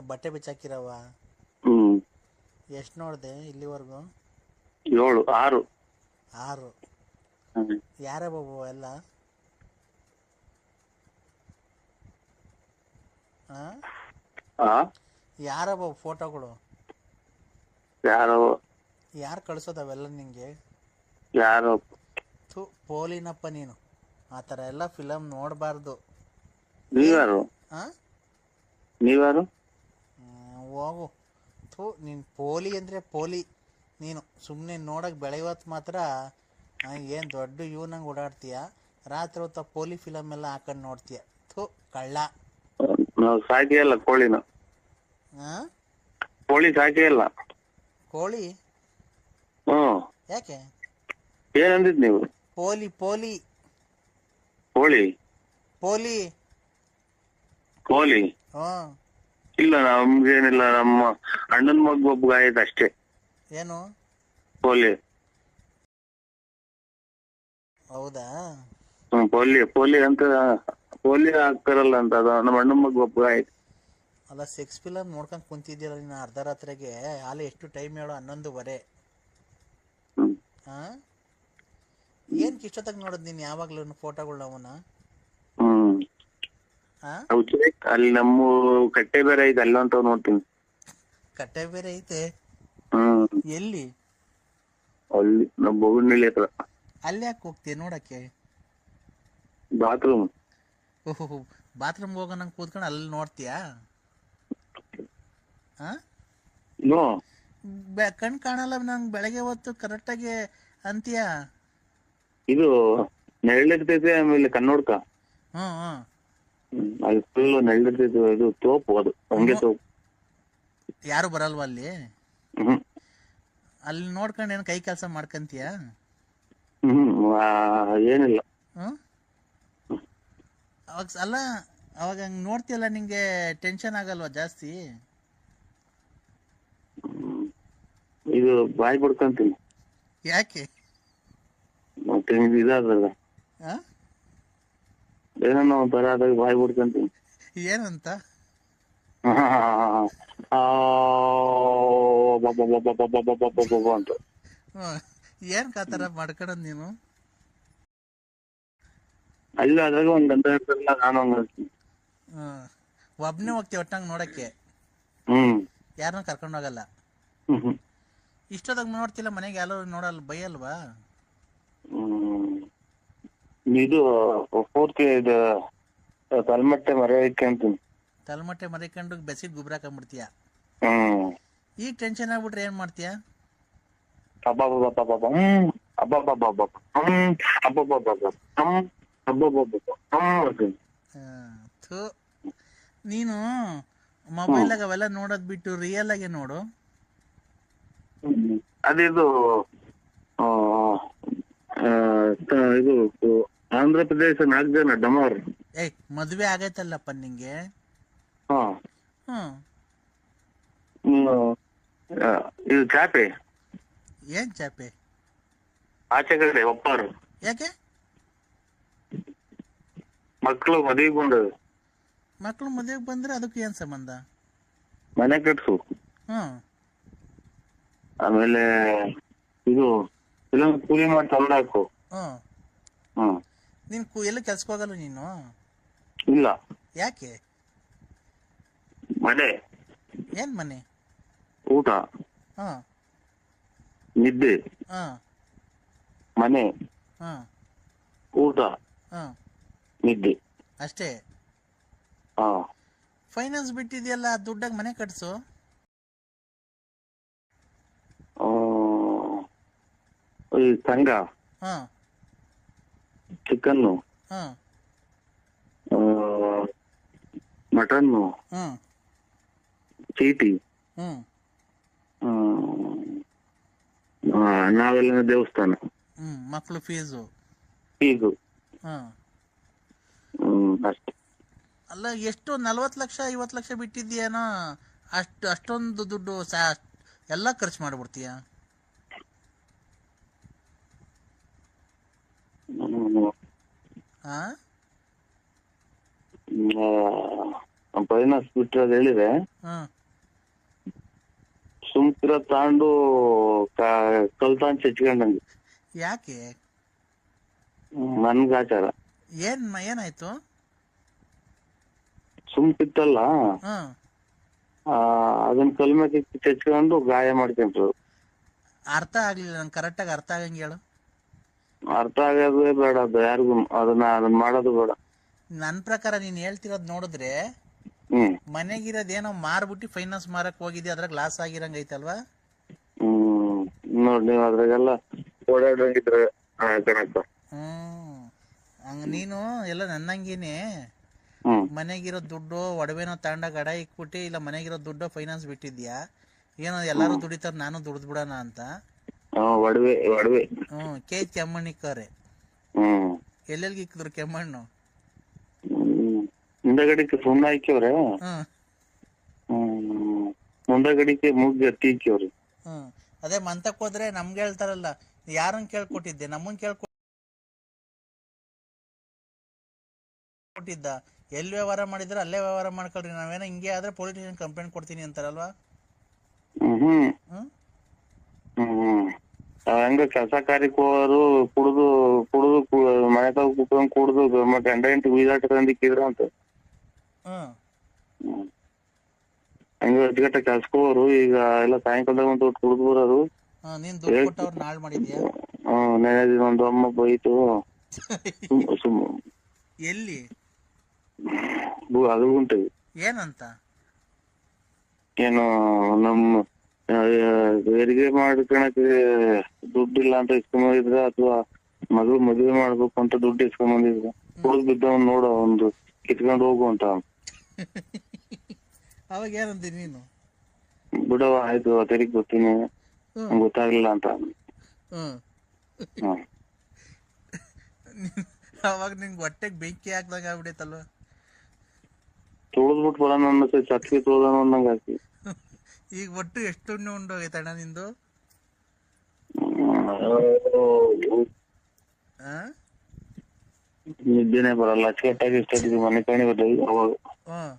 ಬಟ್ಟೆ ಬಿಚ್ಚಾಕಿರವ ಹ್ಮ್. ಎಷ್ಟು ನೋಡಿದೆ ಇಲ್ಲಿವರೆಗೂ? ಏಳು ಆರು. ಆರು. ಹ್ಮ್. ಯಾರ ಬಾಬು ಎಲ್ಲ? ಆ? ಆ? ಯಾರ ಬಾಬು ಫೋಟೋಗಳು? ಯಾರೋ. ಯಾರು ಕಳಿಸೋದವೆಲ್ಲ ನಿಂಗೆ? ಯಾರೋ. ಥು ಪೋಲಿನಪ್ಪ ನೀನು. ಆ ಥರ ಎಲ್ಲ ಫಿಲಮ್ ನೋಡಬಾರ್ದು. ನೀವ್ಯಾರು? ಹಾಂ ನೀವ್ಯಾರು? ಹೋಗು. ಥೂ ನೀನು ಪೋಲಿ ಅಂದರೆ ಪೋಲಿ. ನೀನು ಸುಮ್ಮನೆ ನೋಡೋಕೆ ಬೆಳೆಯೋತ್ತು ಮಾತ್ರ. ಏನು ದೊಡ್ಡ ಇವನಂಗೆ ಓಡಾಡ್ತೀಯ? ರಾತ್ರಿ ಹೊತ್ತ ಪೋಲಿ ಫಿಲಮ್ ಎಲ್ಲ ಹಾಕೊಂಡು ನೋಡ್ತೀಯ. ಥೂ ಕಳ್ಳ. ಸಾಕಿಯಲ್ಲ ಕೋಳಿನ. ಹಾಂ ಕೋಳಿ ಸಾಕಿಯಲ್ಲ ಇಲ್ಲ. ಕೋಳಿ? ಯಾಕೆ? ಏನಂದಿದ್ ನೀವು? ಪೋಲಿ ಪೋಲಿ. ಕೋಳಿ? ಪೋಲಿ. ಕೋಳಿ. ಹ್ಞೂ ಇಲ್ಲ ನಮ್ಗೇನಿಲ್ಲ ನಮ್ಮ ಅಣ್ಣನ ಮಗ್ ಒಬ್ಬ ಆಯ್ತು ಅಷ್ಟೇ. ಏನು? ಪೋಲಿಯೋ. ಹೌದಾ? ಹ್ಮ್ ಪೋಲಿಯೋ ಪೋಲಿ ಅಂತ ಪೋಲಿಯೋ ಹಾಕ್ತಾರಲ್ಲ ಅಂತ ಅದು ನಮ್ಮ ಅಣ್ಣನ ಮಗ್ ಒಬ್ಬ ಆಯ್ತು ಅಲ್ಲ ಸೆಕ್ಸ್ ಫಿಲಮ್ ನೋಡ್ಕೊಂಡು ಕುಂತಿದ್ದೀರ ನೀನು ಅರ್ಧ ರಾತ್ರಿಗೆ ಅಲ್ಲಿ ಎಷ್ಟು ಟೈಮ್ ಹೇಳೋ ಹನ್ನೊಂದುವರೆ. ಹ್ಮ್. ಏನ್ ಏನಕ್ಕೆ ನೋಡದ್ ನೀನ್ ಯಾವಾಗ್ಲೂ ಯಾವಾಗಲೂ ಫೋಟೋಗಳನ್ನ ಅವನ್ನ? ಅಲ್ಲಿ ನಮ್ಮ ಕಟ್ಟೆ ಬೇರೆ ಐತೆ ಅಲ್ಲ ಅಂತ ನೋಡ್ತೀನಿ. ಕಟ್ಟೆ ಬೇರೆ ಐತೆ. ಎಲ್ಲಿ? ಅಲ್ಲಿ ನಮ್ಮ ಬೊಗನಳ್ಳಿ ಹತ್ರ. ಅಲ್ಲಿ ಯಾಕೆ ಹೋಗ್ತೀಯ ನೋಡಕ್ಕೆ? ಬಾತ್ರೂಮ್. ಓಹೋ ಬಾತ್ರೂಮ್ ಹೋಗೋ ನಂಗೆ ಕೂತ್ಕೊಂಡು ಅಲ್ಲಿ ನೋಡ್ತೀಯಾ? ಹಾಂ ನೋ ಬೆ ಕಣ್ ಕಾಣಲ್ಲ ನಂಗೆ ಬೆಳಗ್ಗೆ ಹೊತ್ತು ಕರೆಕ್ಟಾಗಿ ಅಂತೀಯ? ಇದು ನೆರಳಿರ್ತೈತೆ ಆಮೇಲೆ ಕನ್ನೋಡ್ಕ. ಹ್ಮ್ ಹ್ಮ್. ಅಲ್ಲಿ ಫುಲ್ ನೆರಳಿರ್ತೈತೆ ಇದು ತೋಪು ಅದು ಹಂಗೆ ತೋಪು. ಯಾರು ಬರಲ್ವಾ ಅಲ್ಲಿ? ಹ್ಮ್. ಅಲ್ಲಿ ನೋಡ್ಕೊಂಡು ಏನು ಕೈ ಕೆಲಸ ಮಾಡ್ಕಂತೀಯ? ಹ್ಮ್ ಆ, ಏನಿಲ್ಲ. ಹ್ಞೂ ಅವಾಗ ಅಲ್ಲ ಅವಾಗ ಹಂಗೆ ನೋಡ್ತೀಯಲ್ಲ ನಿಂಗೆ ಟೆನ್ಷನ್ ಆಗಲ್ವಾ ಜಾಸ್ತಿ? ಹ್ಮ್. ಇದು ಬಾಯಿ ಬಿಡ್ಕೊಂತೀನಿ. ಯಾಕೆ? ಮತ್ತೆ ಇದು ಇದಾದಲ್ಲ ಹಾಂ ಏನೋ ಒಂಥರ ಆದಾಗ ಬಾಯಿ ಬಿಡ್ಕೊಂತೀನಿ ಏನಂತ ಅಂತ ಏನ್ ಕಾತರ ಮಾಡ್ಕೊಳೋದು ನೀನು ಅಲ್ಲ ಅದ್ರಾಗ ಒಂದ್ ಗಂಟೆ ಇರ್ತಾರಲ್ಲ ನಾನು ಹಂಗ ಒಬ್ನೇ ಹೋಗ್ತೀವಿ ಒಟ್ಟಂಗ್ ನೋಡಕ್ಕೆ ಹ್ಮ್ ಯಾರನ್ನ ಕರ್ಕೊಂಡು ಹೋಗಲ್ಲ. ಇಷ್ಟೊತ್ತಾಗ ನೋಡ್ತಿಲ್ಲ ಮನೆಗೆ ಯಾರು ನೋಡಲ್ಲ ಬೈಯಲ್ವಾ. ಇದು ಪೂರ್ತಿ ಇದು ತಲ್ಮಟ್ಟೆ ಮರ ಇಕ್ಕಂತೀನಿ ತಲೆಮಟ್ಟೆ ಮರಿಕೊಂಡು ಬೆಸಿಗೆ ಗೊಬ್ಬರ ಹಾಕೊಂಡ್ಬಿಡ್ತೀಯ ಹ್ಮ್ ಈಗ ಟೆನ್ಷನ್ ಆಗ್ಬಿಟ್ರೆ ಏನ್ ಮಾಡ್ತೀಯ ಅಬ್ಬಬ್ಬಬ್ಬಬ್ಬಬ್ಬ. ಹ್ಮ್ ಅಬ್ಬಬ್ಬಬ್ಬಬ್ಬ. ಹ್ಮ್ ಅಬ್ಬಬ್ಬಬ್ಬಬ್ಬ. ಹ್ಮ್ ಅಬ್ಬಬ್ಬಬ್ಬಬ್ಬ. ಹ್ಮ್ ಅಂತೀನಿ. ಥೂ ನೀನು ಮೊಬೈಲ್ ಅವೆಲ್ಲ ನೋಡೋದ್ ಬಿಟ್ಟು ರಿಯಲ್ ಆಗಿ ನೋಡು ಹ್ಮ್. ಅದಿದು ಆ, ಆ, ತ- ಇದು ಆಂಧ್ರ ಪ್ರದೇಶ ನಾಲ್ಕು ಜನ ಡಮೋರ್. ಏಯ್ ಮದ್ವೆ ಆಗೈತಲ್ಲಪ್ಪ ನಿಂಗೆ? ಹಾ. ಹ್ಮ್. ಹ್ಮ್. ಆ, ಇದು ಚಾಪೆ. ಏನ್ ಚಾಪೆ? ಆಚೆ ಕಡೆ ಒಪ್ಪಾರು. ಯಾಕೆ? ಮಕ್ಕಳು ಮದುವೆಗೆ ಬಂದವು ಮಕ್ಕಳು ಮದುವೆಗೆ ಬಂದ್ರೆ ಅದಕ್ಕೆ ಏನ್ ಸಂಬಂಧ? ಮನೆ ಕಟ್ಸು. ಹ್ಮ್. ಆಮೇಲೆ ಇದು ಇದೊಂದು ಕೂಲಿ ಮಾಡಿ ತಂದಾಕು ಹ್ಮ್. ಹ್ಮ್. ನೀನು ಕು ಎಲ್ಲ ಕೆಲ್ಸಕ್ಕೆ ಹೋಗಲ್ಲ ನೀನು? ಇಲ್ಲ. ಯಾಕೆ? ಮನೆ. ಏನ್ ಮನೆ? ಊಟ. ಹಾ. ನಿದ್ದೆ. ಹಾ. ಮನೆ. ಹಾ. ಊಟ. ಹಾ. ನಿದ್ದೆ. ಅಷ್ಟೇ? ಹಾ. ಫೈನಾನ್ಸ್ ಬಿಟ್ಟಿದೆಯಲ್ಲ ದುಡ್ಡಾಗಿ ಮನೆ ಕಟ್ಸು. ಆ, ಈ ಸಂಘ. ಹಾಂ. ಚಿಕನ್ನು. ಹಾ ಮಟನ್ನು. ಹ್ಞೂ. ಚೀಟಿ. ಹ್ಮ್. ಆ, ನಾವೆಲ್ಲ ದೇವಸ್ಥಾನ. ಹ್ಮ್ ಮಕ್ಕಳು ಫೀಸು. ಫೀಸು. ಹಾ ಹ್ಮ್ ಅಷ್ಟೇ. ಅಲ್ಲ ಎಷ್ಟು ನಲ್ವತ್ತು ಲಕ್ಷ ಐವತ್ತು ಲಕ್ಷ ಬಿಟ್ಟಿದ್ಯೇನೋ ಅಷ್ಟು ಅಷ್ಟೊಂದು ದುಡ್ಡು ಸಾ ಎಲ್ಲ ಖರ್ಚು ಮಾಡಿಬಿಡ್ತೀಯ ಹ್ಮ್. ಹಾಂ ಆ, ಫೈನಾನ್ಸ್ ಬಿಟ್ಟಿರೋದು ಹೇಳಿದೆ. ಹ್ಮ್ ಸುಮ್ಕಿರ ತಾಂಡು ಕಲ್ತಾನ್ ಚಚ್ಕೊಂಡಂಗೆ ಯಾಕೆ? ನನ್ಗ ಆಚಾರ. ಏನ್ ಏನಾಯ್ತು? ಸುಮ್ಕಿತ್ತಲ್ಲ ಆ, ಅದನ್ನ ಕಲ್ಮೇಲೆ ಚಚ್ಕೊಂಡು ಗಾಯ ಮಾಡ್ಕೊಂಡ್ರು. ಅರ್ಥ ಆಗ್ಲಿಲ್ಲ ನಂಗೆ ಕರೆಕ್ಟಾಗಿ ಅರ್ಥ ಆಗಂಗೆ ಹೇಳು. ಅರ್ಥ ಆಗೋದೇ ಬೇಡ ಅದು ಯಾರಿಗೂ ಅದನ್ನ ಅದನ್ನ ಮಾಡೋದು ಬೇಡ. ನನ್ನ ಪ್ರಕಾರ ನೀನ್ ಹೇಳ್ತಿರೋದ್ ನೋಡಿದ್ರೆ ಹ್ಮ್. ಮನೆಗಿರೋದೇನೋ ಮಾರ್ಬಿಟ್ಟು ಫೈನಾನ್ಸ್ ಮಾರಕ್ ಹೋಗಿದ್ದೆ ಅದ್ರಾಗ ಲಾಸ್ ಆಗಿರಂಗ್ ಐತಲ್ವಾ ಹ್ಮ್. ನೋಡ್ ನೀವ್ ಅದ್ರಾಗೆಲ್ಲ ಓಡಾಡಂಗಿದ್ರೆ ಕಣಕ್ಕ ಹ್ಮ್. ಹಂಗ ನೀನು ಎಲ್ಲ ನನ್ನಂಗೇನೆ ಹ್ಮ್. ಮನೆಗಿರೋ ದುಡ್ಡು ಒಡವೆನೋ ತಾಂಡ ಗಡ ಇಕ್ಬಿಟ್ಟು ಇಲ್ಲ ಮನೆಗಿರೋ ದುಡ್ಡು ಫೈನಾನ್ಸ್ ಬಿಟ್ಟಿದ್ಯಾ? ಏನೋ ಎಲ್ಲಾರು ದುಡಿತಾರ ನಾನು ದುಡ್ದು ಬಿಡೋಣ ಅಂತ. ಒಡವೆ ಒಡವೆ. ಹ್ಮ್ ಕೆ ಕೆಮ್ಮಣ್ಣಿಕ್ಕವ್ರೆ ಹ್ಮ್. ಎಲ್ಲೆಲ್ಗೆ ಇಕ್ಕಿದ್ರು ಕೆಮ್ಮಣ್ಣು? ಮುಂದಗಡಿಕೆ ಸುಣ್ಣ ಹಾಕ್ಯವ್ರೆ ಹ್ಮ್. ಹ್ಮ್ ಮುಂದಗಡಿಕೆ ಹತ್ತಿ ಹಾಕ್ಯವ್ರಿ ಹ್ಮ್ ಅದೇ ಮಂತಕ್ ಹೋದ್ರೆ ನಮ್ಗೆ ಹೇಳ್ತಾರಲ್ಲ ಯಾರನ್ ಕೇಳ್ಕೊಟ್ಟಿದ್ದೆ ನಮ್ಮನ್ ಕೇಳ್ಕೊ ಕೊಟ್ಟಿದ್ದ ಎಲ್ಲಿ ವ್ಯವಹಾರ ಮಾಡಿದ್ರೆ ಅಲ್ಲೇ ವ್ಯವಹಾರ ಮಾಡ್ಕೊಳ್ರಿ ನಾವೇನೋ ಹಿಂಗೆ ಆದ್ರೆ ಪೊಲೀಸ್ ಸ್ಟೇಷನ್ ಕಂಪ್ಲೇಂಟ್ ಕೊಡ್ತೀನಿ ಅಂತಾರಲ್ವಾ? ಹ್ಮ್ ಹ್ಮ್. ಹೆಂಗ ಕೆಲಸ ಕಾರ್ಯಕ್ಕೆ ಹೋಗೋರು ಕುಡಿದು ಕುಡ್ದು ಮನೆ ತಾವ್ ಕುಟ್ಕೊಂಡ್ ಕುಡ್ದು ಮತ್ತೆ ಗಂಡ ಹೆಂಡತಿ ಬೀದಾಟ ತಂದಿಕ್ಕಿದ್ರ ಅಂತ. ಹಂಗ ಅಜ್ಗಟ್ಟ ಕೆಲ್ಸಕ್ಕೆ ಹೋಗೋರು ಈಗ ಎಲ್ಲ ಸಾಯಂಕಾಲದಾಗ ಒಂದು ಕುಡ್ದು ಬರೋರು. ನೀನ್ ದುಡ್ಡು ಕೊಟ್ಟವ್ರನ್ನ ಹಾಳು ಮಾಡಿದ್ಯಾ? ಹ್ಮ್ ನೆನೆ ದಿನ ಒಂದು ಅಮ್ಮ ಬೈತು. ಸುಮ್ ಸುಮ್ ಎಲ್ಲಿ? ಅದು ಉಂಟು. ಏನಂತ? ಏನು ನಮ್ಮ ಹೆರಿಗೆ ಮಾಡ್ಕೊಳಕ್ಕೆ ದುಡ್ಡಿಲ್ಲ ಅಂತ ಇಸ್ಕೊಂಬಂದಿದ್ರ ಅಥವಾ ಮಗಳು ಮದುವೆ ಮಾಡ್ಬೇಕು ಅಂತ ದುಡ್ಡು ಇಸ್ಕೊಂಬಂದಿದ್ರ ಹುಡುಗ ಬಿದ್ದವನ್ ನೋಡ ಒಂದು ಕಿತ್ಕೊಂಡು ಹೋಗು ಅಂತ. ಅವಾಗ ನೀನು? ಬಿಡವ ಆಯ್ತು ತೆರಿಗೆ ಗೊತ್ತೀನಿ ಗೊತ್ತಾಗ್ಲಿಲ್ಲ ಅಂತ. ಅವಾಗ ನಿಂಗೆ ಹೊಟ್ಟೆಗೆ ಬೆಂಕಿ ಹಾಕ್ದಂಗ ಆಗ್ಬಿಡೈತಲ್ವ? ತುಳಿದ್ಬಿಟ್ಟು ಬರೋಣ ಅನ್ನತ್ತೆ ಚಟ್ಲಿ ತುಳ್ದಾನ ಅನ್ನಂಗ್ ಹಾಕಿ ಈಗ ಒಟ್ಟು ಎಷ್ಟು ಉಣ್ಣೆ ಉಂಡೋಗೈತಣ್ಣ ನಿಂದು? ಆ? ನಿದ್ದೆನೆ ಬರಲ್ಲ ಅಚ್ಚುಕಟ್ಟಾಗಿ ಇಷ್ಟೊತ್ತಿಗೆ ಮನೆ ಕಣಿ ಬರ್ತದೆ ಅವಾಗ. ಹ್ಮ್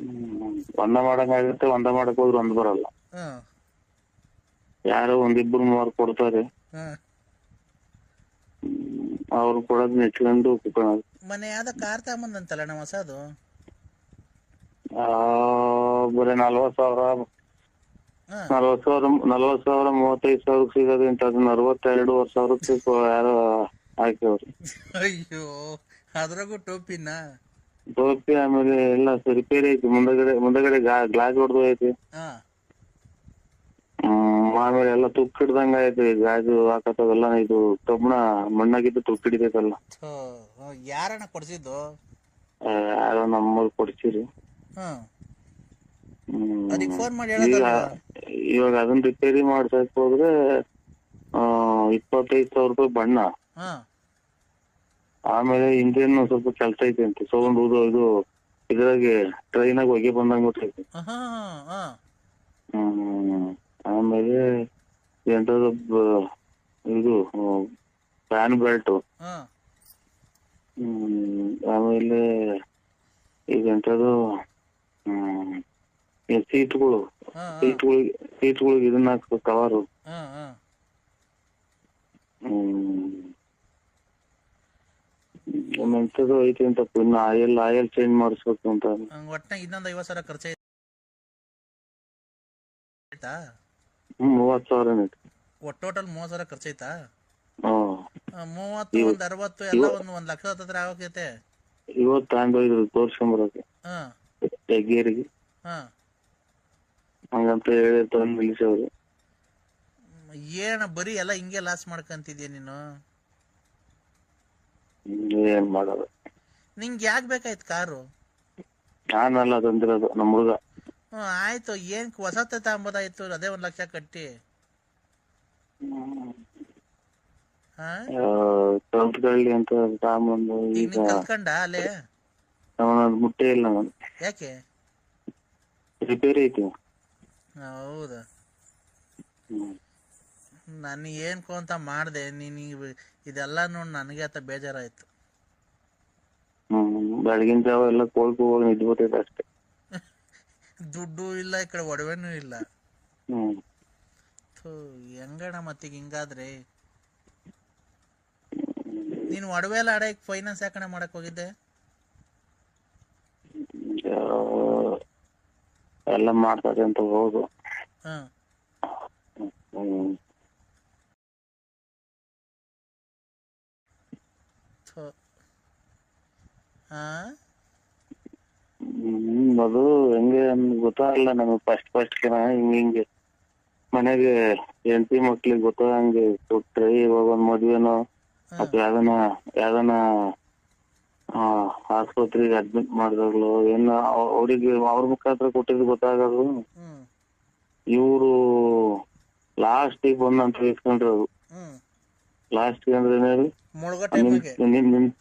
ಹ್ಮ್. ಒಂದ ಮಾಡಂಗಾಗುತ್ತೆ ಒಂದ ಮಾಡಕ್ ಹೋದ್ರೆ ಒಂದ್ ಬರಲ್ಲ. ಹ್ಮ್ ಯಾರೋ ಒಂದಿಬ್ರು ಮೂವರು ಕೊಡ್ತಾರೆ. ಹ್ಮ್ ಅವ್ರು ಕೊಡೋದ್ ನೆಚ್ಕೊಂಡು ಕುತ್ಕೊಳ್ಳೋದು ಮನೆ ಯಾವ್ದೋ ಕಾರ್ ತಗೊಂಬಂದಂತಲ್ಲ ನಮ್ಮ ಹೊಸದು? ಆ, ಬರೀ ನಲ್ವತ್ ಸಾವಿರ. ನಲ್ವತ್ ಸಾವಿರ ನಲ್ವತ್ ಸಾವಿರ ಮೂವತ್ತೈದು ಸಾವಿರಕ್ಕೆ ಸಿಗೋದು ಅಂತ ನಲ್ವತ್ತೆರಡು ಸಾವಿರಕ್ಕೆ ಕೊ- ಯಾರೋ ಹಾಕ್ಯವ್ರು ಅಯ್ಯೋ ಅದ್ರಾಗೂ ಟೋಪಿನ? ಟೋಪಿ ಆಮೇಲೆ ಎಲ್ಲ ರಿಪೇರಿ ಐತಿ. ಮುಂದಗಡೆ ಮುಂದಗಡೆ ಗ್ಲಾಸ್ ಹೊಡೆದು ಐತಿ ಹಾ. ಆಮೇಲೆ ಎಲ್ಲ ತುಕ್ಕಿಡ್ದಂಗ ಆಯ್ತು ಗಾಜು ಹಾಕತ್ತದೆಲ್ಲ ಇದು ಕಬ್ಬಣ ಮಣ್ಣಾಗಿದ್ದು ತುಕ್ಕಿಡಿದೈತಲ್ಲ ಥೋ, ಹ್ಮ್, ಯಾರಣ್ಣ ಕೊಡ್ಸಿದ್ದು? ಆ, ಯಾರೋ ನಮ್ಮೂರ್ ಕೊಡ್ಸಿರಿ. ಹ್ಮ್ ಹ್ಮ್. ಅದಕ್ಕೆ ಫೋನ್ ಮಾಡಿ ಈಗ ಹೇಳೋದಲ್ವಾ ಇವಾಗ ಅದನ್ನ ರಿಪೇರಿ ಮಾಡ್ಸಕ್ ಹೋದ್ರೆ ಆ ಇಪ್ಪತ್ತೈದು ಸಾವಿರ ರೂಪಾಯಿ ಬಣ್ಣ. ಆಮೇಲೆ ಇಂಜಿನ್ ಸ್ವಲ್ಪ ಕೆಲ್ಸ ಐತೆ ಅಂತ. ಸೌಂಡ್ ಇದು ಇದು ಇದ್ರಾಗೆ ಟ್ರೈನಾಗ ಹೊಗೆ ಬಂದಂಗ್ ಗೊತ್ತೈತಿ ಹಾ ಹಾ ಹ್ಮ್. ಆಮೇಲೆ ಎಂತದು ಬ- ಇದು ಫ್ಯಾನ್ ಬೆಲ್ಟ್ ಹಾ. ಹ್ಮ್ ಆಮೇಲೆ ಈಗ ಹ್ಮ್ ಸೀಟ್ಗಳು ಹಾ ಸೀಟ್ಗಳಿಗೆ ಇದನ್ನ ಹಾಕ್ಬೇಕು ಕವರು. ಹಾ ಹಾ. ಹ್ಮ್. ಎಂತದು ಐತಿ ಅಂತ ಇನ್ನ ಆಯಿಲ್ ಆಯಿಲ್ ಚೇಂಜ್ ಮಾಡಿಸ್ಬೇಕು ಅಂತ. ಒಟ್ಟ ಇನ್ನೊಂದು ಇನ್ನೊಂದ್ ಐವತ್ ಸಾವಿರ ಖರ್ಚು ಆಯ್ತಾ? ಹ್ಮ್ ಮೂವತ್ ಸಾವಿರ ಐತಿ ಒಟ್ಟು ಟೋಟಲ್ ಮೂವತ್ ಸಾವಿರ ಖರ್ಚಾಯ್ತಾ ಹ್ಮ್ ಆ, ಮೂವತ್ತು ಒಂದ್ ಅರವತ್ತು ಎಲ್ಲ ಒಂದ್ ಒಂದ್ ಲಕ್ಷ ಹತ್ತತ್ರ ಆಗೋಕೈತೆ. ಇವತ್ ತಗೊಂಡೋಗಿದ್ರು ತೋರ್ಸ್ಕೊಂಬರಕ್ಕೆ. ಹಾ. ಹೆಗ್ಗೇರಿಗೆ. ಹಾ. ಹಂಗಂತ ಹೇಳಿ ತಂದು ನಿಲ್ಸವ್ರು ಏನ ಬರೀ ಎಲ್ಲ ಹಿಂಗೆ ಲಾಸ್ ಮಾಡ್ಕಂತಿದ್ಯಾ ನೀನು? ಏನ್ ಮಾಡೋದು. ನಿಂಗೆ ಯಾಕೆ ಬೇಕಾಯ್ತು ಕಾರು? ನಾನಲ್ಲ ತಂದಿರೋದು ನಮ್ಮ ಹುಡುಗ. ಹ್ಞೂ ಆಯ್ತು ಏನ್ ಹೊಸತೆ ತಗೊಂಬೋದಾಯ್ತು ಅದೇ ಒಂದ್ ಲಕ್ಷ ಕಟ್ಟಿ. ಹಾ? ಕಲ್ತ್ಕೊಳ್ಳಿ ಅಂತ ತಗೊಂಬಂದು ಈಗ ಈಗ ನೀನ್ ಕಲ್ತ್ಕೊಂಡ ಅಲ್ಲೇ? ಅವನದ್ ಮುಟ್ಟೆ ಇಲ್ಲ ನಾನು ಯಾಕೆ? ರಿಪೇರಿ ಐತಿ ಹೌದಾ? ಹ್ಮ್. ನಾನು ಏನ್ಕೋ ಅಂತ ಮಾಡಿದೆ ನೀನು ಇದೆಲ್ಲ ನೋಡಿ ನನಗೆ ಆತ ಬೇಜಾರಾಯ್ತು. ಹ್ಮ್ ಬೆಳಗಿನ ಜಾವ ಎಲ್ಲ ಕೋಲ್ಕು ಹೋಗಿ ಅಷ್ಟೇ. ದುಡ್ಡು ಇಲ್ಲ ಈ ಕಡೆ ಒಡವೆನೂ ಇಲ್ಲ. ಹ್ಮ್. ಥೂ ಹೆಂಗಣ ಮತ್ತೀಗ ಹಿಂಗಾದ್ರೆ? ನೀನ್ ಒಡವೆ ಎಲ್ಲ ಆಡಕ್ ಫೈನಾನ್ಸ್ ಯಾಕಣ ಮಾಡಕ್ ಹೋಗಿದ್ದೆ? ಎಲ್ಲ ಮಾಡ್ತಾರೆ ಅಂತ ಹೋಗು. ಹಾ. ಹಾಂ ಹ್ಮ್ ಅದು ಹೆಂಗೆ ಅಂತ ಗೊತ್ತಾಗಲ್ಲ ನಮಗೆ ಫಸ್ಟ್ ಫಸ್ಟ್ ಹಿಂಗ ಹಿಂಗೆ ಮನೆಗೆ ಹೆಂಡತಿ ಮಕ್ಳಿಗೆ ಗೊತ್ತಾಗಂಗೆ ಕೊಟ್ರೆ ಇವಾಗ ಒಂದ್ ಮದ್ವೆನೋ ಅಥವಾ ಯಾವ್ದನ ಯಾವ್ದನ ಆಸ್ಪತ್ರೆಗೆ ಅಡ್ಮಿಟ್ ಮಾಡಿದಾಗ್ಲು ಏನ ಅವ್- ಅವ್ರಿಗೆ ಅವ್ರ ಮುಖಾಂತರ ಕೊಟ್ಟಿದ್ದು ಗೊತ್ತಾಗದು. ಇವ್ರು ಲಾಸ್ಟಿಗೆ ಬಂದಂತ ಇಸ್ಕೊಂಡ್ರು ಹ್ಞೂ ಲಾಸ್ಟಿಗೆ ಅಂದ್ರೆ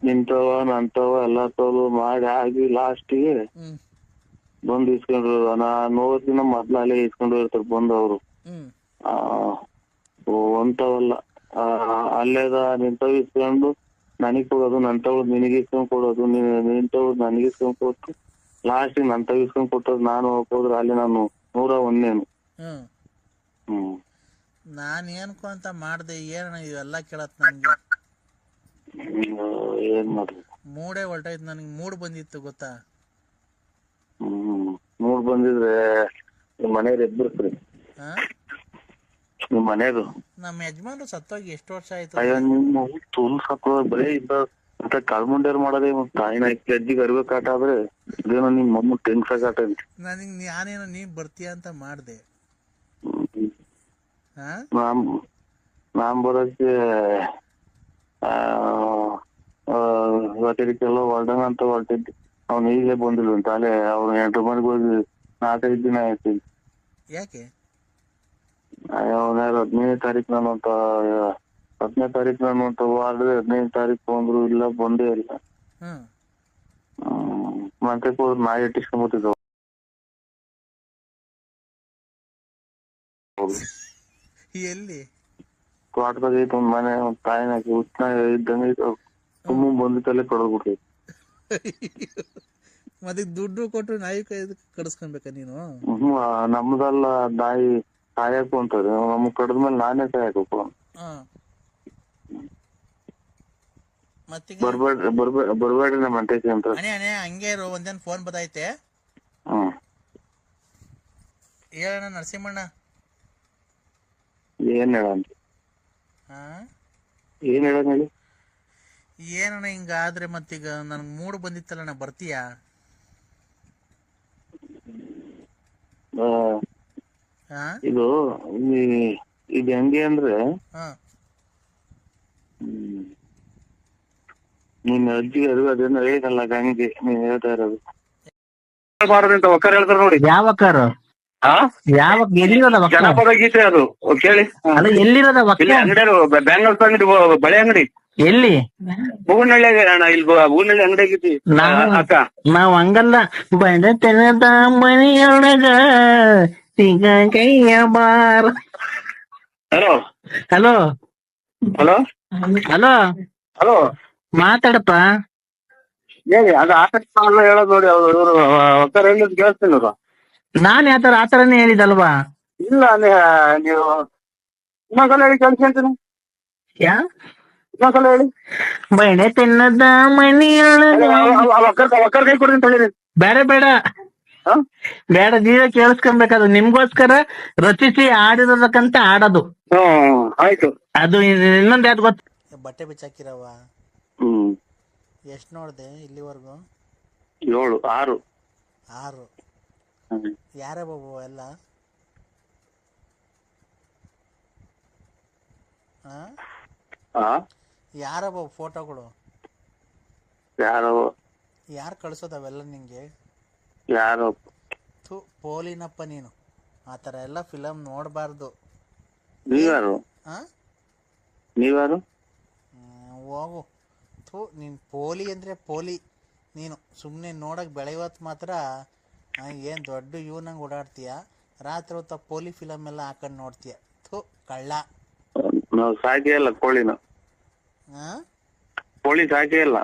ನಿಂತವ ನಂತವ ಎಲ್ಲಾ ತೋಲು ಮಾಡಿ ಆಗಿ ಲಾಸ್ಟಿಗೆ ಬಂದು ಇಸ್ಕೊಂಡ್ರು ನಾ ನೋಡ್ತಿನ ಮೊದ್ಲು ಅಲ್ಲೇ ಇಸ್ಕೊಂಡು ಇರ್ತಾರೆ ಬಂದು ಅವರು. ಹ್ಞೂ ಒಂತವಲ್ಲ ಅಲ್ಲೇದ ನಿಂತವ್ ಇಸ್ಕೊಂಡು ನನಗ್ ಕೊಡೋದು ನನ್ ತಗೊಳ್ ನಿನಗೆ ಇಸ್ಕೊಂಡ್ ಕೊಡೋದು ನಿಂತವ್ ನನಗೆ ಇಸ್ಕೊಂಡ್ ಕೊಟ್ಟು ಲಾಸ್ಟ್ ನಂತವ್ ಇಸ್ಕೊಂಡ್ ಕೊಟ್ಟದ್ ನಾನು ಹೋದ್ರೆ ಅಲ್ಲಿ ನಾನು ನೂರ ಒಂದೇನು. ಹ್ಮ್. ನಾನು ಏನ್ಕೋ ಅಂತ ಮಾಡ್ದೆ ಏನ ಇವೆಲ್ಲ ಕೇಳತ್ ನನಗೆ. ಏನ್ ಮಾಡ್ರಿ ಮೂಡೇ ಹೊಲ್ಟೈತ್ ನನಗೆ ಮೂಡ್ ಬಂದಿತ್ತು ಗೊತ್ತಾ? ಮೂಡ್ ಬಂದಿದ್ರೆ ನಿಮ್ ಮನೆಯವ್ರು ಎಬ್ಬರ್ಸ್ರಿ ಹಾ? ನಿಮ್ ನಮ್ಮ ಯಜಮಾನ್ರು ಸತ್ತೋಗಿ ಎಷ್ಟು ವರ್ಷ ಆಯ್ತು ಅಯ್ಯೋ ನಿಮ್ಮ ತುಲ್ ಸಾಕು ಬರೀ ಇದ್ದ ಅಂತ ಕಳ್ಮುಂಡ್ಯಾರ ಮಾಡೋದೇ ತಾಯಿ ತಾಯಿನ ಅಜ್ಜಿ ಅರಿವೆ ಕಾಟ ಆದ್ರೆ ಇದೇನೋ ನಿಮ್ ಮಮ್ಮ ಟೆನ್ಸ್ ಐತಿ ನನಗೆ ನಾನೇನೋ ನೀನ್ ಬರ್ತೀಯ ಅಂತ ಮಾಡಿದೆ. ನಾನ್ ನಾನ್ ಬರೋಕ್ಕೆ ಆ ಇವತ್ತಿಗೆಲ್ಲ ಹೊರಡೋಣ ಅಂತ ಹೊರಟಿದ್ದೆ. ಅವ್ನು ಈಗಲೇ ಬಂದಿಲ್ಲ ಅಂತ. ಅಲ್ಲೇ ಅವ್ನು ಎಂಟು ಮನೆಗೆ ಹೋಗಿ ನಾಲ್ಕೈದು ದಿನ ಆಯ್ತು ಯಾಕೆ? ಅವನ ಹದಿನೈದನೇ ತಾರೀಕು ನಾನು ಅಂತ ಹತ್ತನೇ ತಾರೀಕು ನಾನು ಅಂತ ವಾರದಲ್ಲಿ ಹದಿನೈದು ತಾರೀಕು ಬಂದ್ರು ಇಲ್ಲ ಬಂದೇ ಇಲ್ಲ. ಮತ್ತೆ ಹೋದ್ ನಾಯಿ ಇಟ್ಟಿಸ್ಕೊಂಡ್ಬಿಟ್ಟಿದ್ದವು ಎಲ್ಲಿ? ಐತೆ ಒಂದ್ ಮನೆ ಒಂದ್ ತಾಯಿನ ಹುಚ್ಚ ಇದ್ದಂಗೆ ತುಂಬ ಬಂದಿತ್ತಲ್ಲೇ ಕಡದ್ಬಿಟ್ಟೈತಿ ಮತ್ತೆ ದುಡ್ಡು ಕೊಟ್ಟು ನಾಯಿ ಕೈ ಕಡಿಸ್ಕೊಬೇಕಾ ನೀನು? ನಮ್ದಲ್ಲ ನಾಯಿ ಕಾಯಕು ಅಂತಾರೆ ನಮ್ ಕಡದ್ಮೇಲೆ ನಾನೇ ಕಾಯಕು ಹಾಂ. ಮತ್ತೀಗ? ಬರ್ಬೇಡ್ರಿ ಬರ್ಬೇ ಬರ್ಬೇಡ್ರಿ ನಮ್ಮ ಅಂಟೈತಿ ಅಂತ. ಅಣೆ ಅಣೆ ಹಂಗೆ ಇರು ಒಂದೇನ್ ಫೋನ್ ಬದೈತೆ. ಹ್ಮ್. ಹೇಳಣ್ಣ ನರಸಿಂಹಣ್ಣ. ಏನ್ ಹೇಳಂತ ಹಾ? ಏನ್ ಹೇಳಂಗ ಹೇಳಿ. ಏನಣ್ಣ ಹಿಂಗಾದ್ರೆ ಮತ್ತೀಗ ನನಗೆ ಮೂಡ್ ಬಂದಿತ್ತಲ್ಲಣ್ಣ ಬರ್ತೀಯಾ? ಆ, ಹಾ? ಇದು ಈ- ಇದು ಹೆಂಗೆ ಅಂದ್ರೆ ಹಾ. ಹ್ಮ್, ನಿನ್ ಅಜ್ಜಿಗೆ ಅದು ಅದೇನೋ ಹೇಳಿದಲ್ಲ ಗಂಗೆ ನೀನ್ ಹೇಳ್ತಾ ಇರೋದು. ಒಕ್ಕರ್ ಹೇಳ್ತಾರ ನೋಡಿ ಯಾವ ಕಾರು ಯಾವ ಎಲ್ಲಿರೋದ ಜನಪದ ಗೀತೆ ಅದು ಕೇಳಿ ಅಲ್ಲ ಎಲ್ಲಿರೋದ ಇಲ್ಲಿ ಅಂಗಡಿಯರು ಬ್ಯಾಂಗಲ್ಸ್ ಅಂಗಡಿ ಬಳೆ ಅಂಗಡಿ ಎಲ್ಲಿ ಹೂವನಹಳ್ಳಿ ಅಣ್ಣ ಇಲ್ಲಿ ಹೂವನಹಳ್ಳಿ ಅಂಗಡಿ ಆಗೈತಿ ಅಕ್ಕ ನಾವ್ ಹಂಗಲ್ಲ ಬಡತನದ ಮನೆಯೊಳಗ ತಿಂಗ ಕೈಯ ಬಾರ hello hello hello hello hello ಮಾತಾಡಪ್ಪ ಹೇಳಿ ಅದು ಆಸಕ್ತಿ ಹೇಳೋದು ನೋಡಿ ಅವ್ರು ಕೇಳಿಸ್ತೀನಿ ಅವ್ರು ನಾನ್ ಯಾತರ ಆತರನೇ ಹೇಳಿದಲ್ವಾ? ಇಲ್ಲ ನೀ- ನೀವು ಇನ್ನೊಂದ್ಸಲ ಹೇಳಿ ಕೇಳಿಸ್ಕೊಂತೀನಿ ಯಾ? ಇನ್ನೊಂದ್ಸಲ ಹೇಳಿ. ಬಡತನದ ಮನೆಯೊಳಗ ಒಕ್ಕರ್ ಒಕ್ಕರ್ ಕೈ ಕೊಡ್ತೀನಿ ಬೇಡ ಬೇಡ. ಹಾ? ಬೇಡ ನೀವೇ ಕೇಳಿಸ್ಕೊಬೇಕದು ನಿಮ್ಗೋಸ್ಕರ ರಚಿಸಿ ಆಡಿರೋದಕ್ಕಂತ ಆಡೋದು. ಹ್ಮ್ ಆಯ್ತು. ಅದು ಇನ್ನೊಂದ್ ಯಾವ್ದು ಗೊತ್ತ ಬಟ್ಟೆ ಬಿಚ್ಚಾಕಿರವ ಹ್ಮ್. ಎಷ್ಟು ನೋಡ್ದೆ ಇಲ್ಲಿವರೆಗೂ? ಏಳು ಆರು. ಆರು. ಯಾರ ಬಾಬು ಎಲ್ಲ? ಯಾರ ಬಾಬು ಫೋಟೋಗಳು? ಯಾರು ಯಾರು ಕಳ್ಸೋದು ಅವೆಲ್ಲ ನಿಂಗೆ? ಯಾರು? ಥು ಪೋಲಿನಪ್ಪ ನೀನು. ಆತರ ಥರ ಎಲ್ಲ ಫಿಲಮ್ ನೋಡಬಾರ್ದು. ನೀವ್ಯಾರು? ಹಾಂ ನೀವ್ಯಾರು? ಹೋಗು. ಥು ನೀನು ಪೋಲಿ ಅಂದ್ರೆ ಪೋಲಿ. ನೀನು ಸುಮ್ಮನೆ ನೋಡಕ್ ಬೆಳೆಯೋತ್ತು ಮಾತ್ರ ಏನು ದೊಡ್ಡ ಇವನಂಗೆ ಓಡಾಡ್ತೀಯ? ರಾತ್ರಿ ಹೊತ್ತ ಪೋಲಿ ಫಿಲಮ್ ಎಲ್ಲ ಹಾಕೊಂಡು ನೋಡ್ತೀಯ. ಥೂ ಕಳ್ಳ. ನಾವು ಸಾಕೇ ಇಲ್ಲ ಕೋಳಿನ. ಆ? ಕೋಳಿ ಸಾಕೇ ಇಲ್ಲ.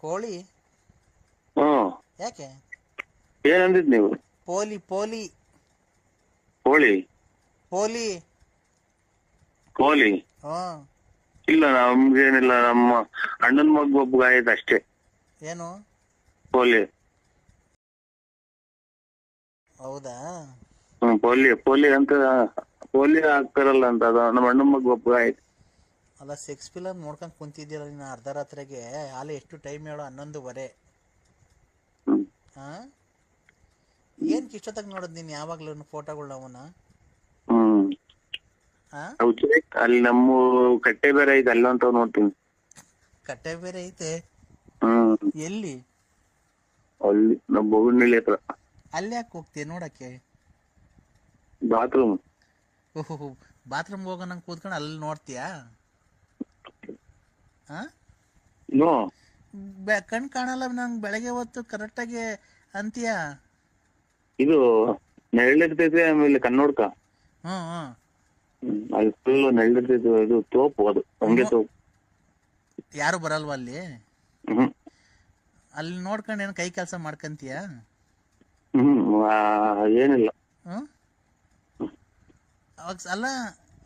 ಕೋಳಿ? ಹ್ಮ್ ಯಾಕೆ? ಏನಂದಿದ್ ನೀವು? ಪೋಲಿ ಪೋಲಿ. ಕೋಳಿ? ಪೋಲಿ. ಕೋಳಿ? ಹ್ಮ್ ಇಲ್ಲ ನಮ್ಗೇನಿಲ್ಲ ನಮ್ಮ ಅಣ್ಣನ ಮಗ ಒಬ್ಬ ಆಯ್ತು ಅಷ್ಟೇ. ಏನು? ಕೋಳಿ ಹೌದಾ? ಪೋಲಿಯೋ ಪೋಲಿ ಪೋಲಿ ಅಂತ ಪೋಲಿಯೋ ಹಾಕ್ತಾರಲ್ಲ ಅಂತ ಅದು ನಮ್ಮ ಅಣ್ಣ ಮಗ ಒಬ್ಬ ಆಯ್ತು. ಅಲ್ಲ ಸೆಕ್ಸ್ ಫಿಲಮ್ ನೋಡ್ಕೊಂಡು ಕುಂತಿದ್ದೀರ ನೀನು ಅರ್ಧ ರಾತ್ರಿಗೆ ಅಲ್ಲಿ ಎಷ್ಟು ಟೈಮ್ ಹೇಳೋ ಹನ್ನೊಂದು ಬರೆ ಹಾ ಏನ್ ಇಷ್ಟೊತ್ತಾಗ ನೋಡೋದು ನೀನು ಯಾವಾಗ್ಲೂ ಫೋಟೋಗಳು ಅವನ ಹ್ಮ್. ಹಾ ಹೌದು ಅಲ್ಲಿ ನಮ್ಮ ಕಟ್ಟೆ ಬೇರೆ ಐತೆ ಅಲ್ಲಂತ ನೋಡ್ತೀನಿ ಕಟ್ಟೆ ಬೇರೆ ಐತೆ? ಹ್ಮ್. ಎಲ್ಲಿ? ಅಲ್ಲಿ ನಮ್ಮ ಬೊಗಡ್ನಳ್ಳಿ ಹತ್ರ. ಅಲ್ಲಿ ಯಾಕೆ ಹೋಗ್ತೀಯ ನೋಡಕ್ಕೆ? ಬಾತ್ರೂಮ್ ಓಹೋ ಬಾತ್ರೂಮ್ ಹೋಗೋ ನಂಗೆ ಕೂತ್ಕೊಂಡು ಅಲ್ಲಿ ನೋಡ್ತೀಯಾ? ಹಾ ನೋ ಕಣ್ ಕಾಣಲ್ಲ ನಂಗೆ ಬೆಳಗ್ಗೆ ಹೊತ್ತು ಕರೆಕ್ಟಾಗಿ ಅಂತೀಯ? ಇದು ನೆರಳಿರ್ತೈತೆ ಆಮೇಲೆ ಕನ್ನೋಡ್ಕ. ಹ್ಞೂ ಹ್ಞೂ ಅಲ್ಲಿ ಫುಲ್ ನೆರಳಿರ್ತೈತೆ ಇದು ತೋಪು ಅದು ಹಂಗೆ ತೋಪು ಯಾರು ಬರಲ್ವಾ ಅಲ್ಲಿ? ಹ್ಮ್. ಅಲ್ಲಿ ನೋಡ್ಕೊಂಡು ಏನು ಕೈ ಕೆಲಸ ಮಾಡ್ಕಂತೀಯ? ಹ್ಮ್ ಆ, ಏನಿಲ್ಲ ಹ್ಞೂ ಅವಾಗ ಅಲ್ಲ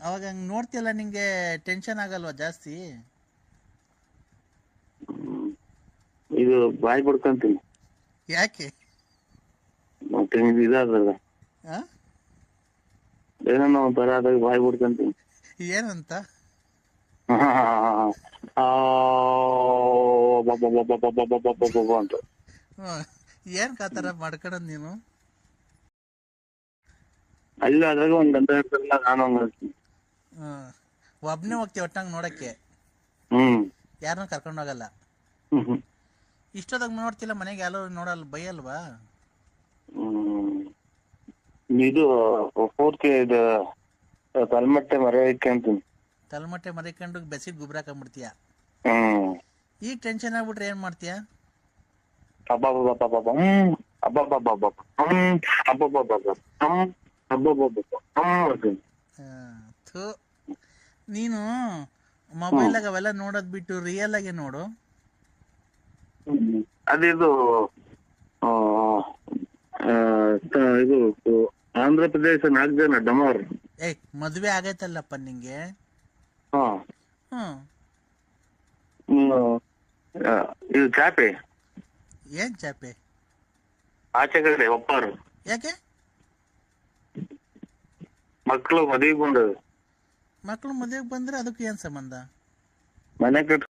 ಅವಾಗ ಹಂಗೆ ನೋಡ್ತೀಯಲ್ಲ ನಿಂಗೆ ಟೆನ್ಷನ್ ಆಗಲ್ವಾ ಜಾಸ್ತಿ ಹ್ಮ್. ಇದು ಬಾಯಿ ಬಿಡ್ಕೊಂತೀನಿ ಯಾಕೆ ಮತ್ತೆ ಇದು ಇದಾದ್ರಲ್ಲ ಹಾಂ ಏನೋ ಒಂಥರ ಆದಾಗ ಬಾಯಿ ಬಿಡ್ಕೊಂತೀನಿ ಏನಂತ ಆ, ಬ ಬ ಬ ಬ ಬ ಬ ಅಂತ ಹ್ಞೂ ಏನು ಕಾತರ ಮಾಡ್ಕೊಳೋದು ನೀನು? ಅಲ್ಲ ಅದ್ರಾಗ ಒಂದ್ ಗಂಧ ನಾನು ಹಂಗ. ಹ್ಞೂ ಒಬ್ಬನೇ ಹೋಗ್ತೀವಿ ಒಟ್ಟಂಗ್ ನೋಡಕ್ಕೆ? ಹ್ಮ್. ಯಾರನ್ನೂ ಕರ್ಕೊಂಡು ಹೋಗಲ್ಲ? ಹ್ಮ್ ಹ್ಮ್. ಇಷ್ಟೊತ್ತಾಗ ನೋಡ್ತಿಲ್ಲ ಮನೆಗೆ ಎಲ್ಲರೂ ನೋಡಲ್ಲ ಬೈಯಲ್ವಾ? ಹ್ಮ್. ಇದು ಪೂರ್ತಿ ಇದು ತಲ್ಮಟ್ಟೆ ಮರ ಇಕ್ಕಂತೀನಿ. ತಲೆಮಟ್ಟೆ ಮರಿಕೊಂಡು ಬೆಸಿಗೆ ಗುಬ್ರ ಹಾಕೊಂಡ್ಬಿಡ್ತೀಯ ಹ್ಮ್. ಈಗ ಟೆನ್ಷನ್ ಆಗ್ಬಿಟ್ರೆ ಏನ್ ಮಾಡ್ತೀಯ? ನೀನು ಮೊಬೈಲ್ ಅವೆಲ್ಲ ನೋಡೋದ್ ಬಿಟ್ಟು ರಿಯಲ್ ಆಗಿ ನೋಡು. ಅದಿದು ಇದು ಆಂಧ್ರ ಪ್ರದೇಶ ನಾಲ್ಕು ಜನ ಡಮೋರ್. ಏಯ್ ಮದ್ವೆ ಆಗೈತಲ್ಲಪ್ಪ ನಿಂಗೆ. ಹ್ಮ್. ಇದು ಚಾಪೆ. ಏನು ಚಾಪೆ ಆಚೆ ಕಡೆ ಒಪ್ಪಾರು ಯಾಕೆ ಮಕ್ಕಳು ಮದುವೆ ಬಂದವು ಮಕ್ಕಳು ಮದುವೆಗೆ ಬಂದ್ರೆ ಅದಕ್ಕೆ ಏನು ಸಂಬಂಧ ಮನೆ ಕಟ್